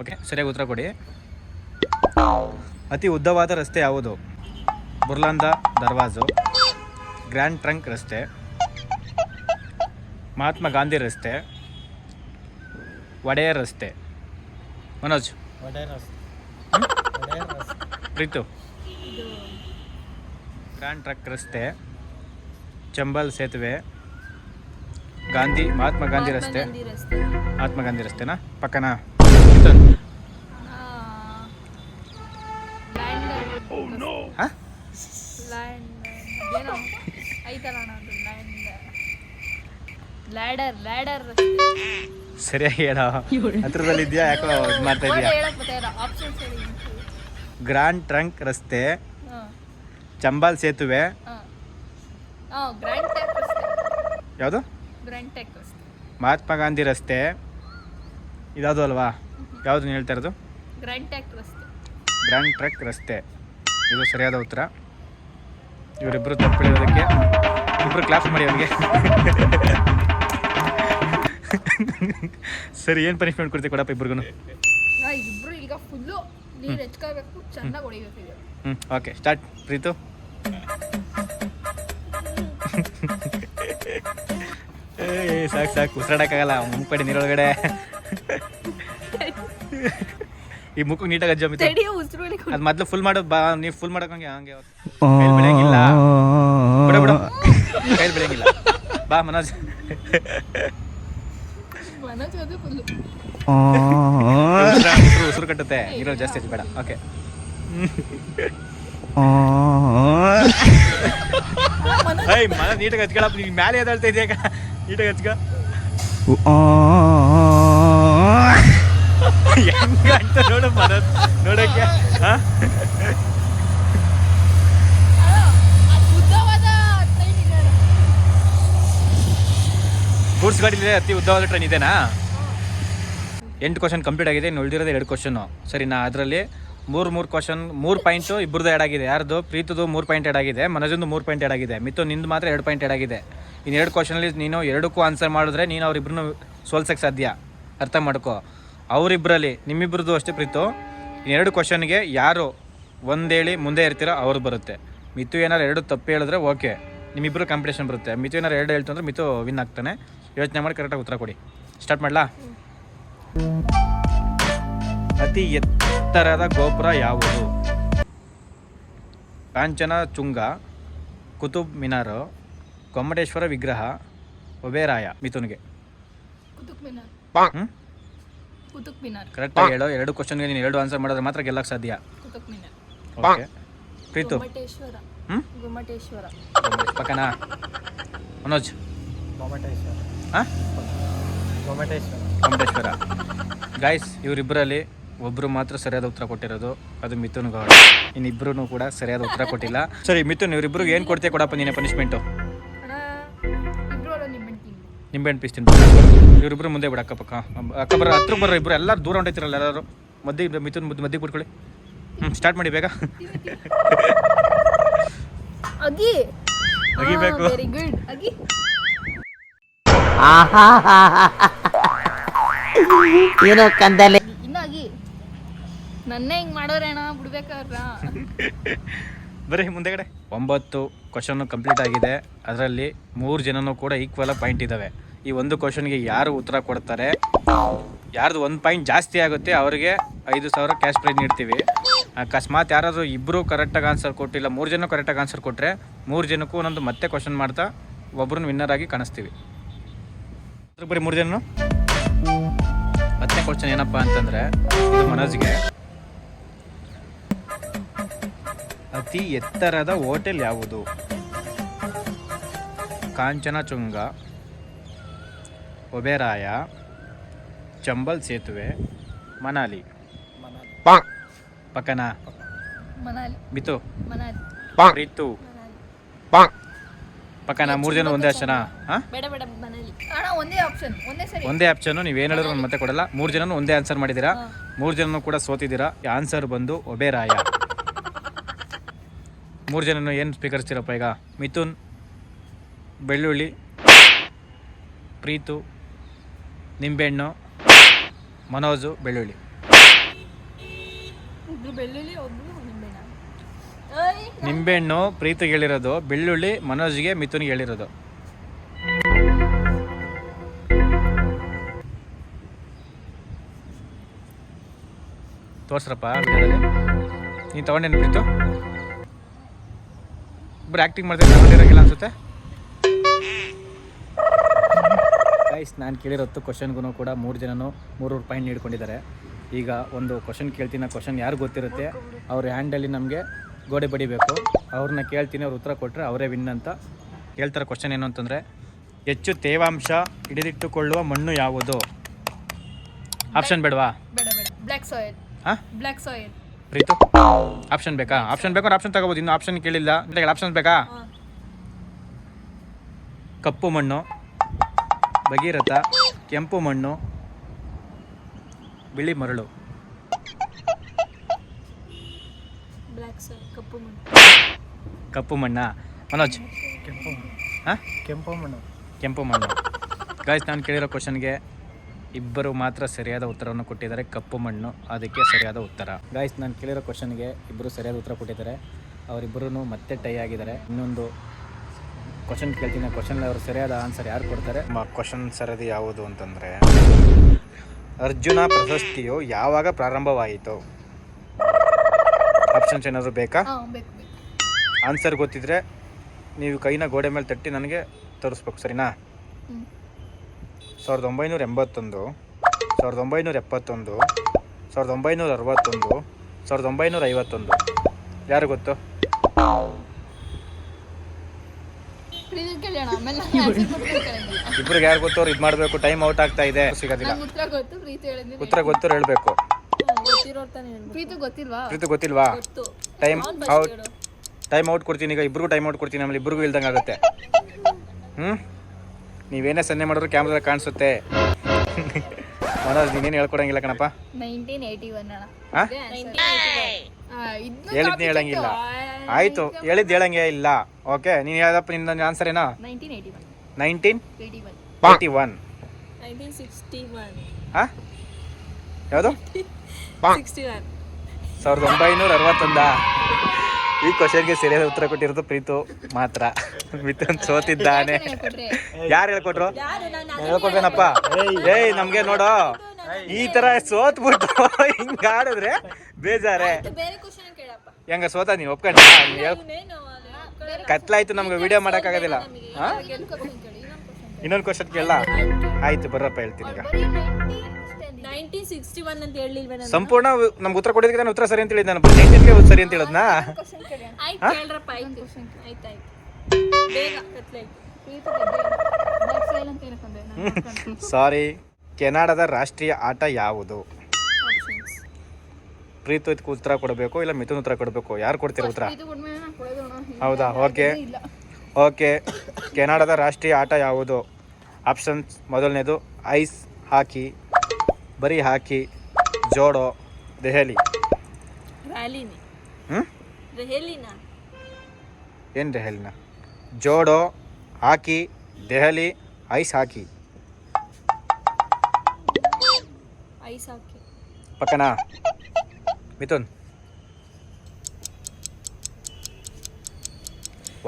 ಓಕೆ ಸರಿಯಾಗಿ ಉತ್ತರ ಕೊಡಿ. ಅತಿ ಉದ್ದವಾದ ರಸ್ತೆ ಯಾವುದು? ಬುರ್ಲಾಂದ ದರ್ವಾಜು ಗ್ರ್ಯಾಂಡ್ ಟ್ರಂಕ್ ರಸ್ತೆ ಮಹಾತ್ಮ ಗಾಂಧಿ ರಸ್ತೆ ಒಡೆಯರ್ ರಸ್ತೆ. ಮನೋಜ್. ಪ್ರೀತು. ಗ್ರ್ಯಾಂಡ್ ಟ್ರಕ್ ರಸ್ತೆ ಚಂಬಲ್ ಸೇತುವೆ ಗಾಂಧಿ ಮಹಾತ್ಮ ಗಾಂಧಿ ರಸ್ತೆ. ಮಹಾತ್ಮ ಗಾಂಧಿ ರಸ್ತೆನಾ? ಪಕ್ಕನಾ? ಹಾಂ ಏನೋ? ಐತಲ್ಲ ಲ್ಯಾಡರ್ ಲ್ಯಾಡರ್ ಸರಿಯಾಗಿ ಹೇಳ. ಹತ್ರದಲ್ಲಿ ಇದೆಯಾ ಯಾಕೋ ಇದು ಮಾಡ್ತಾ ಇದೆಯಾ? ಗ್ರ್ಯಾಂಡ್ ಟ್ರಂಕ್ ರಸ್ತೆ ಚಂಬಾಲ್ ಚಂಬಲ್ ಸೇತುವೆ. ಯಾವುದು? ಮಹಾತ್ಮ ಗಾಂಧಿ ರಸ್ತೆ. ಇದಾವುದು ಅಲ್ವಾ? ಯಾವುದು ಹೇಳ್ತಾ ಇರೋದು? ಗ್ರ್ಯಾಂಡ್ ಟೆಕ್ ರಸ್ತೆ. ಗ್ರ್ಯಾಂಡ್ ಟ್ರಕ್ ರಸ್ತೆ. ಇದು ಸರಿಯಾದ ಉತ್ತರ. ಇವರಿಬ್ಬರು ತಪ್ಪಿಳಿಯೋದಕ್ಕೆ ಇಬ್ಬರು ಕ್ಲಾಸ್ ಮಾಡಿ ಅವನಿಗೆ ಸರಿ ಏನು ಪನಿಷ್ಮೆಂಟ್ ಕೊಡ್ತೀವಿ ಕೊಡಪ್ಪ ಇಬ್ರಿಗೂ ಇಬ್ರು ಈಗ ಫುಲ್ಲು ನೀರು ಹೆಚ್ಕೋಬೇಕು ಚೆನ್ನಾಗಿ ಹೊಡಿಬೇಕು ಈಗ ಹ್ಞೂ ಓಕೆ ಸ್ಟಾರ್ಟ್ ಪ್ರೀತು? ಏ ಸಾಕು ಸಾಕು ಉಸಿರಾಡಕ್ಕಾಗಲ್ಲ ಮುಂಪಡಿ ನೀರೊಳಗಡೆ. ಈ ಮುಖಕ್ಕೆ ನೀಟಾಗಿ ಅಜ್ಜ ಅದು ಮೊದಲು ಫುಲ್ ಮಾಡೋದು ಬಾ ನೀವು ಫುಲ್ ಮಾಡೋಕೆ ಹಂಗೆ ಕೈಲಿ ಬೆಳೆಯಂಗಿಲ್ಲ ಬಿಡ ಬಿಡು. ಕೈಲಿ ಬೆಳೆಯಂಗಿಲ್ಲ ಬಾ ಮನೋಜ್. ಮನೋಜ್ ಅದು ಫುಲ್ಲು ಉಸಿರು- ಕಟ್ಟುತ್ತೆ. ಇರೋ ಜಾಸ್ತಿ ಹಚ್ಚಿ ಬೇಡ. ಓಕೆ ಐ ಮನ ನೀಟಾಗಿ ಹಚ್ಕೊಳಪ್ಪ. ನೀನು ಮೇಲೆ ಎದ್ದೇಳ್ತಾ ಇದೆಯಾ ನೀಟಾಗಿ ಹಚ್ಕ. ಹೆಂಗ ಅಂತ ನೋಡು ನೋಡಕ್ಕೆ. ಗೂಡ್ಸ್ ಅತಿ ಉದ್ದವಾದ ಟ್ರೈನ್ ಇದೆನಾ? ಎಂಟು ಕ್ವಶನ್ ಕಂಪ್ಲೀಟ್ ಆಗಿದೆ, ಇನ್ನು ಉಳಿದಿರೋದು ಎರಡು ಕ್ವಶನು ಸರಿ ನಾ ಅದರಲ್ಲಿ ಮೂರು ಮೂರು ಕ್ವಶನ್ ಮೂರು ಪಾಯಿಂಟು ಇಬ್ಬರದ್ದು ಆ್ಯಡ್ ಆಗಿದೆ. ಯಾರ್ದು? ಪ್ರೀತದು ಮೂರು ಪಾಯಿಂಟ್ ಆ್ಯಡ್ ಆಗಿದೆ, ಮನೋಜಂದು ಮೂರು ಪಾಯಿಂಟ್ ಆ್ಯಡ್ ಆಗಿದೆ. ಮಿತ್ತು ನಿಂದು ಮಾತ್ರ ಎರಡು ಪಾಯಿಂಟ್ ಆ್ಯಡ್ ಆಗಿದೆ. ಇನ್ನು ಎರಡು ಕ್ವಶನಲ್ಲಿ ನೀನು ಎರಡಕ್ಕೂ ಆನ್ಸರ್ ಮಾಡಿದ್ರೆ ನೀನು ಅವರಿಬ್ಬರನ್ನು ಸೋಲ್ಸಕ್ಕೆ ಸಾಧ್ಯ. ಅರ್ಥ ಮಾಡ್ಕೋ. ಅವರಿಬ್ಬರಲ್ಲಿ ನಿಮ್ಮಿಬ್ಬರದ್ದು ಅಷ್ಟೇ ಪ್ರೀತು. ಎರಡು ಕ್ವಶನ್ಗೆ ಯಾರು ಒಂದೇಳಿ ಮುಂದೆ ಇರ್ತೀರೋ ಅವ್ರು ಬರುತ್ತೆ. ಮಿತು ಏನಾರು ಎರಡು ತಪ್ಪು ಹೇಳಿದ್ರೆ ಓಕೆ. ನಿಮ್ಮಿಬ್ಬರು ಕಾಂಪಿಟೇಷನ್ ಬರುತ್ತೆ. ಮಿತು ಏನಾರು ಎರಡು ಹೇಳ್ತು ಅಂದ್ರೆ ಮಿತು ವಿನ್ ಆಗ್ತಾನೆ. ಯೋಚನೆ ಮಾಡಿ ಕರೆಕ್ಟಾಗಿ ಉತ್ತರ ಕೊಡಿ. ಸ್ಟಾರ್ಟ್ ಮಾಡಲಾ? ಅತಿ ಎತ್ತರದ ಗೋಪುರ ಯಾವುದು? ಕಾಂಚನ ಚುಂಗ ಕುತುಬ್ ಮಿನಾರ್ ಗೊಮ್ಮಟೇಶ್ವರ ವಿಗ್ರಹ ಒಬೇರಾಯ. ಮಿಥುನ್ಗೆ. ಕುತುಕ್ ಮಿನಾರ್ ಕರೆಕ್ಟಾಗಿ ಹೇಳೋ ಎರಡು ಕ್ವಶನ್ಗೆ ನೀನು ಎರಡು ಆನ್ಸರ್ ಮಾಡಿದ್ರೆ ಮಾತ್ರ ಗೆಲ್ಲಕ್ಕೆ ಸಾಧ್ಯ. ಮಿನಾರ್ ಓಕೆ ಪ್ರೀತು. ಗೊಮ್ಮಟೇಶ್ವರ. ಪಕ್ಕನಾ? ಮನೋಜ್. ಗೊಮ್ಮಟೇಶ್ವರ. ಹಾಂ? ಗೊಮ್ಮಟೇಶ್ವರ. ಗೊಮ್ಮಟೇಶ್ವರ. ಗಾಯ್ಸ್ ಇವರಿಬ್ಬರಲ್ಲಿ ಒಬ್ಬರು ಮಾತ್ರ ಸರಿಯಾದ ಉತ್ತರ ಕೊಟ್ಟಿರೋದು. ಅದು ಮಿಥುನ್ ಗೌಡ. ಇನ್ನಿಬ್ಬರೂ ಕೂಡ ಸರಿಯಾದ ಉತ್ತರ ಕೊಟ್ಟಿಲ್ಲ. ಸರಿ ಮಿಥುನ್ ಇವರಿಬ್ಬರಿಗೆ ಏನು ಕೊಡ್ತೀಯ ಕೊಡಪ್ಪ ನೀನೆ ಪನಿಷ್ಮೆಂಟು ನಿಂಬೆಹಣ್ಣು ಪೀಸ್ ತಿನ್ಬೇಕು. ಇವರಿಬ್ಬರು ಮುಂದೆ ಬಿಡ ಅಕ್ಕಪಕ್ಕ. ಅಕ್ಕ ಬರೋ ಹತ್ರ ಬರೋ ಇಬ್ಬರು ಎಲ್ಲರೂ ದೂರ ಹೊಂಟೈತಿರಲ್ಲ ಎಲ್ಲರೂ. ಮದ್ದಿಗೆ ಮಿಥುನ್ ಮುದ್ದು ಮದ್ದಿಗೆ ಬಿಟ್ಕೊಳ್ಳಿ ಹ್ಞೂ ಸ್ಟಾರ್ಟ್ ಮಾಡಿ ಬೇಗ. ಅಗಿ. ಅಗಿಬೇಕು. ವೆರಿ ಗುಡ್ ಅಗಿ. ಆಹಾ *laughs* ಏನೋ ಕಂದಲೆ. ಇನ್ನ ಅಗಿ. ನನ್ನೇ ಹಿಂಗ್ ಮಾಡೋರೇಣ ಬಿಡ್ಬೇಕಾದ್ರ *laughs* ಬರೀ ಮುಂದೆಗಡೆ. ಒಂಬತ್ತು. ಕ್ವಶನ್ ಕಂಪ್ಲೀಟ್ ಆಗಿದೆ. ಅದರಲ್ಲಿ ಮೂರು ಜನನೂ ಕೂಡ ಈಕ್ವಲ್ ಪಾಯಿಂಟ್ ಇದ್ದಾವೆ ಈ ಒಂದು ಕ್ವಶನ್ಗೆ ಯಾರು ಉತ್ತರ ಕೊಡ್ತಾರೆ? ಯಾರ್ದು ಒಂದು ಪಾಯಿಂಟ್ ಜಾಸ್ತಿ ಆಗುತ್ತೆ, ಅವರಿಗೆ ಐದು ಸಾವಿರ ಕ್ಯಾಶ್ ಪ್ರೈಸ್ ನೀಡ್ತೀವಿ. ಅಕಸ್ಮಾತ್ ಯಾರಾದರೂ ಇಬ್ಬರು ಕರೆಕ್ಟಾಗಿ ಆನ್ಸರ್ ಕೊಟ್ಟಿಲ್ಲ ಮೂರು ಜನ ಕರೆಕ್ಟಾಗಿ ಆನ್ಸರ್ ಕೊಟ್ಟರೆ ಮೂರು ಜನಕ್ಕೂ ಒಂದೊಂದು ಮತ್ತೆ ಕ್ವಶನ್ ಮಾಡ್ತಾ ಒಬ್ಬರನ್ನ ವಿನ್ನರ್ ಆಗಿ ಕಾಣಿಸ್ತೀವಿ. ಬರೀ ಮೂರು ಜನ ಮತ್ತೆ ಕ್ವಶನ್ ಏನಪ್ಪ ಅಂತಂದರೆ ಇದು ಮನೋಜ್ಗೆ ಅತಿ ಎತ್ತರದ ಹೋಟೆಲ್ ಯಾವುದು? ಕಾಂಚನಚುಂಗ ಒಬೆರಾಯ ಚಂಬಲ್ ಸೇತುವೆ ಮನಾಲಿ. ಪಕನ. ಪಕ್ಕನಾ ಮನಾಲಿ. ಬಿತ್ತು ಪಕ್ಕನಾ ಮೂರು ಜನ ಒಂದೇ ಆಪ್ಷನ್ ಹಾಂ? ಬೇಡ ಬೇಡ ಮನೇಲಿ. ಅಣ್ಣ ಒಂದೇ ಆಪ್ಷನ್ ಒಂದೇ ಸರಿ. ಒಂದೇ ಆಪ್ಷನ್ನು ನೀವು ಏನು ಹೇಳಿದ್ರು ಮತ್ತೆ ಕೊಡಲ್ಲ. ಮೂರು ಜನನು ಒಂದೇ ಆನ್ಸರ್ ಮಾಡಿದ್ದೀರಾ? ಮೂರು ಜನನು ಕೂಡ ಸೋತಿದ್ದೀರಾ? ಆನ್ಸರ್ ಬಂದು ಒಬೇರಾಯ. ಮೂರು ಜನನು ಏನು ಸ್ವೀಕರಿಸ್ತೀರಪ್ಪ ಈಗ? ಮಿಥುನ್ ಬೆಳ್ಳುಳ್ಳಿ ಪ್ರೀತು ನಿಂಬೆಹಣ್ಣು ಮನೋಜು ಬೆಳ್ಳುಳ್ಳಿ. ನಿಂಬೆಹಣ್ಣು. ಪ್ರೀತಿಗೆ ಹೇಳಿರೋದು ಬೆಳ್ಳುಳ್ಳಿ ಮನೋಜ್ಗೆ ಮಿಥುನ್ಗೆ ಹೇಳಿರೋದು. ತೋರ್ಸ್ರಪ್ಪ ನೀನು ತಗೊಂಡೇನು ಪ್ರೀತು? ಇಬ್ಬರು ಆ್ಯಕ್ಟಿಂಗ್ ಮಾಡ್ತಾರೆ ತಗೊಂಡಿರೋಂಗಿಲ್ಲ ಅನ್ಸುತ್ತೆ? ಗೈಸ್ ನಾನು ಕೇಳಿರೋತ್ತು ಕ್ವಶನ್ಗೂ ಕೂಡ ಮೂರು ಜನನು ಮೂರು ಪಾಯಿಂಟ್ ನೀಡ್ಕೊಂಡಿದ್ದಾರೆ. ಈಗ ಒಂದು ಕ್ವಶನ್ ಕೇಳ್ತೀನಿ ಆ ಕ್ವಶನ್ ಯಾರು ಗೊತ್ತಿರುತ್ತೆ? ಅವ್ರ ಹ್ಯಾಂಡಲ್ಲಿ ನಮಗೆ ಗೋಡೆ ಬಡಿಬೇಕು. ಅವ್ರನ್ನ ಕೇಳ್ತೀನಿ ಅವ್ರು ಉತ್ತರ ಕೊಟ್ಟರೆ ಅವರೇ ವಿನ್ ಅಂತ ಹೇಳ್ತಾರೆ ಕ್ವಶನ್ ಏನು ಅಂತಂದರೆ ಹೆಚ್ಚು ತೇವಾಂಶ ಹಿಡಿದಿಟ್ಟುಕೊಳ್ಳುವ ಮಣ್ಣು ಯಾವುದು? ಆಪ್ಷನ್ ಬೇಡವಾ? ಬೇಡ ಬೇಡ. ಬ್ಲ್ಯಾಕ್ ಸಾಯಿಲ್ ಹಾಂ? Black soil Preethu? ಆಪ್ಷನ್ ಬೇಕಾ? ಆಪ್ಷನ್ ಬೇಕಾದ್ರೆ ಆಪ್ಷನ್ ತಗೋಬೋದು. ಇನ್ನು ಆಪ್ಷನ್ ಕೇಳಿಲ್ಲ. ಆಪ್ಷನ್ ಬೇಕಾ? ಕಪ್ಪು ಮಣ್ಣು ಭಗೀರಥ ಕೆಂಪು ಮಣ್ಣು ಬಿಳಿ ಮರಳು. ಕಪ್ಪು ಮಣ್ಣಾ. ಮನೋಜ್. ಕೆಂಪು ಮಣ್ಣು. ಕೆಂಪು ಮಣ್ಣು. ಕೆಂಪು ಮಣ್ಣು. ಗಾಯ್ಸ್ ನಾನು ಕೇಳಿರೋ ಕ್ವಶನ್ಗೆ ಇಬ್ಬರು ಮಾತ್ರ ಸರಿಯಾದ ಉತ್ತರವನ್ನು ಕೊಟ್ಟಿದ್ದಾರೆ. ಕಪ್ಪು ಮಣ್ಣು ಅದಕ್ಕೆ ಸರಿಯಾದ ಉತ್ತರ. ಗಾಯ್ಸ್ ನಾನು ಕೇಳಿರೋ ಕ್ವಶನ್ಗೆ ಇಬ್ಬರು ಸರಿಯಾದ ಉತ್ತರ ಕೊಟ್ಟಿದ್ದಾರೆ. ಅವರಿಬ್ಬರೂ ಮತ್ತೆ ಟೈ ಆಗಿದ್ದಾರೆ. ಇನ್ನೊಂದು ಕ್ವಶನ್ ಕೇಳ್ತೀನಿ. ಕ್ವಶನ್ ಅವರು ಸರಿಯಾದ ಆನ್ಸರ್ ಯಾರು ಕೊಡ್ತಾರೆ? ಕ್ವಶನ್ ಸರದಿ ಯಾವುದು ಅಂತಂದರೆ ಅರ್ಜುನ ಪ್ರಶಸ್ತಿಯು ಯಾವಾಗ ಪ್ರಾರಂಭವಾಯಿತು? ಆಪ್ಷನ್ಸ್ ಏನಾದರೂ ಬೇಕಾ? ಆನ್ಸರ್ ಗೊತ್ತಿದ್ರೆ ನೀವು ಕೈನ ಗೋಡೆ ಮೇಲೆ ತಟ್ಟಿ ನನಗೆ ತೋರಿಸ್ಬೇಕು ಸರಿನಾ. ಸಾವಿರದ ಒಂಬೈನೂರ ಎಂಬತ್ತೊಂದು ಸಾವಿರದ ಒಂಬೈನೂರ ಎಪ್ಪತ್ತೊಂದು ಸಾವಿರದ ಒಂಬೈನೂರ ಅರವತ್ತೊಂದು ಸಾವಿರದ ಒಂಬೈನೂರ ಐವತ್ತೊಂದು. ಯಾರು ಗೊತ್ತು. ಇಬ್ರಿಗೆ ಯಾರು ಗೊತ್ತು? ಅವ್ರು ಇದು ಮಾಡಬೇಕು ಟೈಮ್ ಔಟ್ ಆಗ್ತಾ ಇದೆ. ಸಿಗೋದಿಲ್ಲ. ಉತ್ತರ ಗೊತ್ತು ಹೇಳಬೇಕು. ಪ್ರೀತು ತಾನೇ ಹೇಳ್ಬೇಕು. ಪ್ರೀತಿ ಗೊತ್ತಿಲ್ವಾ? ಪ್ರೀತಿ ಗೊತ್ತಿಲ್ವಾ? ಗೊತ್ತು. ಟೈಮ್ ಔಟ್ ಟೈಮ್ ಔಟ್ ಕೊಡ್ತೀನಿ ಈಗ ಇಬ್ರಿಗೂ ಟೈಮ್ ಔಟ್ ಕೊಡ್ತೀನಿ ಆಮೇಲೆ ಇಬ್ರಿಗೂ ಇಲ್ದಂಗೆ ಆಗುತ್ತೆ ಹ್ಞೂ ನೀವೇನೇ ಸನ್ನೆ ಮಾಡಿದ್ರು ಕ್ಯಾಮ್ರಾದಲ್ಲಿ ಕಾಣಿಸುತ್ತೆ. ಮನೋಜ್ ನೀನೇನು ಹೇಳ್ಕೊಡಂಗಿಲ್ಲ ಕಣಪ್ಪ? ಹೇಳಿದ್ನೇ ಹೇಳಂಗಿಲ್ಲ. ಆಯಿತು ಹೇಳಿದ್ದು ಹೇಳಂಗೆ ಇಲ್ಲ. ಓಕೆ ನೀನು ಹೇಳಪ್ಪ ನಿನ್ನ ಆನ್ಸರ್ ಏನೋ? Nineteen forty one. ಯಾವುದು? *laughs* ಸಾವಿರದ ಒಂಬೈನೂರ ಅರವತ್ತೊಂದ? ಈ ಕ್ವಶನ್ಗೆ ಸರಿಯಾದ ಉತ್ತರ ಕೊಟ್ಟಿರೋದು ಪ್ರೀತು ಮಾತ್ರ. ಮಿಥುನ್ ಸೋತಿದ್ದಾನೆ. ಯಾರು ಹೇಳ್ಕೊಟ್ರು? ಹೇಳ್ಕೊಟ್ರೇನಪ್ಪ ಏಯ್ ನಮ್ಗೆ ನೋಡೋ. ಈ ತರ ಸೋತ್ಬಿಟ್ಟು ಹಿಂಗ ಆಡಿದ್ರೆ ಬೇಜಾರೆ. ಹೆಂಗ ಸೋತ ನೀವು ಒಪ್ಕೊಂಡ ಕತ್ಲಾಯ್ತು ನಮ್ಗೆ ವಿಡಿಯೋ ಮಾಡಕ್ ಆಗೋದಿಲ್ಲ. ಹಾ? ಏನು ಕ್ವಶನ್ ಕೇಳಿ ಇನ್ನೊಂದು ಕ್ವಶನ್ ಕೇಳಲ್ಲ ಆಯ್ತು ಬರ್ರಪ್ಪ ಹೇಳ್ತೀನಿ ಈಗ. ಸಿಕ್ಸ್ಟಿ ಒನ್ ಅಂತ ಹೇಳಿಲ್ವೇ ನಾನು ಸಂಪೂರ್ಣ ನಮ್ಗೆ ಉತ್ತರ ಕೊಡೋದಕ್ಕೆ ನಾನು ಉತ್ತರ ಸರಿ ಅಂತ ಹೇಳಿದ್ದೆ ನಾನು. ಸರಿ ಅಂತ ಹೇಳಿದ್ನಾ? ಆಯ್ತು ಕೇಳ್ರಪ್ಪ ಆಯ್ತು. ಆಯ್ತು ಬೇಗ ಸಾರಿ *laughs* ಕೆನಡಾದ ರಾಷ್ಟ್ರೀಯ ಆಟ ಯಾವುದು? ಆಪ್ಷನ್ಸ್ ಪ್ರೀತು ಇದಕ್ಕೆ ಉತ್ತರ ಕೊಡಬೇಕು ಇಲ್ಲ ಮಿಥುನ್ ಉತ್ತರ ಕೊಡಬೇಕು? ಯಾರು ಕೊಡ್ತೀರ ಉತ್ತರ. ಹೌದಾ? ಓಕೆ ಓಕೆ ಕೆನಡಾದ ರಾಷ್ಟ್ರೀಯ ಆಟ ಯಾವುದು? ಆಪ್ಷನ್ಸ್ ಮೊದಲನೇದು ಐಸ್ ಹಾಕಿ. ಬರೀ ಹಾಕಿ ಜೋಡೋ ದೆಹಲಿ. ರ್ಯಾಲಿನಿ ಹ್ಞೂ ದೆಹಲಿನಾ? ಏನು ದೆಹಲಿನ? Judo hockey Delhi ice hockey. Ice hockey. ಪಕ್ಕನಾ? Mithun.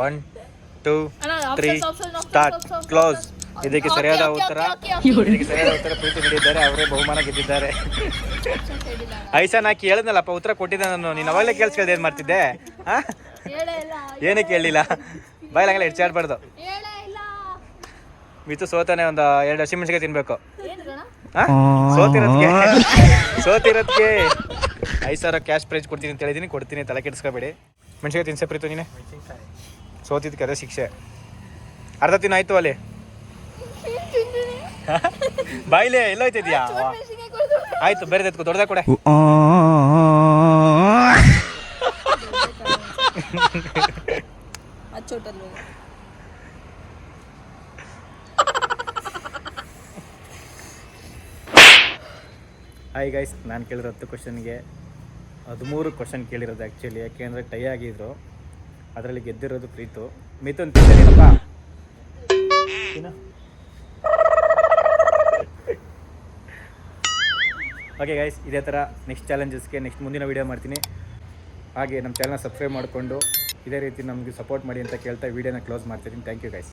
One two ಅಣ್ಣ, three options, options, options, start options, close options. ಇದಕ್ಕೆ ಸರಿಯಾದ ಉತ್ತರ. ಇದಕ್ಕೆ ಸರಿಯಾದ ಉತ್ತರ ಪ್ರೀತಿ ನೀಡಿದ್ದಾರೆ. ಅವರೇ ಬಹುಮಾನ ಗೆದ್ದಿದ್ದಾರೆ. ಐಸಾ ನಾ ಕೇಳಿದ್ನಲ್ಲಪ್ಪ ಐಸನ್ ಹಾಕಿ ಹೇಳಿದ್ನಲ್ಲಪ್ಪ ಉತ್ತರ ಕೊಟ್ಟಿದ್ದೆ ನಾನು. ನೀನು ಅವಾಗಲೇ ಕೇಳಿಸ್ಕೊಳ್ದೆ ಏನು ಮಾಡ್ತಿದ್ದೆ? ಹಾ? ಹೇಳೇ ಇಲ್ಲ ಏನಕ್ಕೆ ಕೇಳಲಿಲ್ಲ? ಬಾಯ್ಲಂಗೆಲ್ಲ ಹೆಚ್ಚಾಡ್ಬಾರ್ದು ಹೇಳೇ ಇಲ್ಲ. ಮಿತು ಸೋತಾನೆ ಒಂದು ಎರಡು ಹಸಿಮೆಣಸಿಗೆ ತಿನ್ಬೇಕು. ಏನು ಗಣ? ಹಾ? ಸೋತಿರೋದಕ್ಕೆ ಸೋತಿರೋದಕ್ಕೆ ಐದು ಸಾವಿರ ಕ್ಯಾಶ್ ಪ್ರೈಸ್ ಕೊಡ್ತೀನಿ ಅಂತ ಹೇಳಿದ್ದೀನಿ ಕೊಡ್ತೀನಿ ತಲೆ ಕೆಡಿಸ್ಕೋಬೇಡಿ. ಮೆಣಸಿಗೆ ತಿನ್ಸೆ ಪ್ರೀತು ನೀನೆ. ಸೋತಿದ್ದಕ್ಕೆ ಅದೇ ಶಿಕ್ಷೆ. ಅರ್ಧ ತಿನ್ನ ಆಯ್ತು ಅಲ್ಲಿ. ತಿಂತೀನಿ ಎಲ್ಲ ಎಲ್ಲೋಯ್ತಿದ್ಯಾ? ಆಯ್ತು ಬೇರೆ ಎತ್ಕೊ ದೊಡ್ಡದ ಕೊಡೆ. ಹಾಯ್ ಗೈಸ್ ನಾನು ಕೇಳಿರೋ ಹತ್ತು ಕ್ವಶನ್ಗೆ ಹದಿಮೂರು ಕ್ವಶನ್ ಕೇಳಿರೋದು ಆ್ಯಕ್ಚುಲಿ ಯಾಕೆಂದರೆ ಟೈ ಆಗಿದ್ರು. ಅದರಲ್ಲಿ ಗೆದ್ದಿರೋದು ಪ್ರೀತು. ಮಿಥುನ್ ತಿಂತೀನಪ್ಪ ಓಕೆ ಗೈಸ್ ಇದೇ ಥರ ನೆಕ್ಸ್ಟ್ ಚಾಲೆಂಜಸ್ಗೆ ನೆಕ್ಸ್ಟ್ ಮುಂದಿನ ವೀಡಿಯೋ ಮಾಡ್ತೀನಿ. ಹಾಗೆ ನಮ್ಮ ಚಾನಲ್ನ ಸಬ್ಸ್ಕ್ರೈಬ್ ಮಾಡಿಕೊಂಡು ಇದೇ ರೀತಿ ನಮಗೆ ಸಪೋರ್ಟ್ ಮಾಡಿ ಅಂತ ಕೇಳ್ತಾ ವೀಡಿಯೋನ ಕ್ಲೋಸ್ ಮಾಡ್ತೀನಿ ಥ್ಯಾಂಕ್ ಯು ಗೈಸ್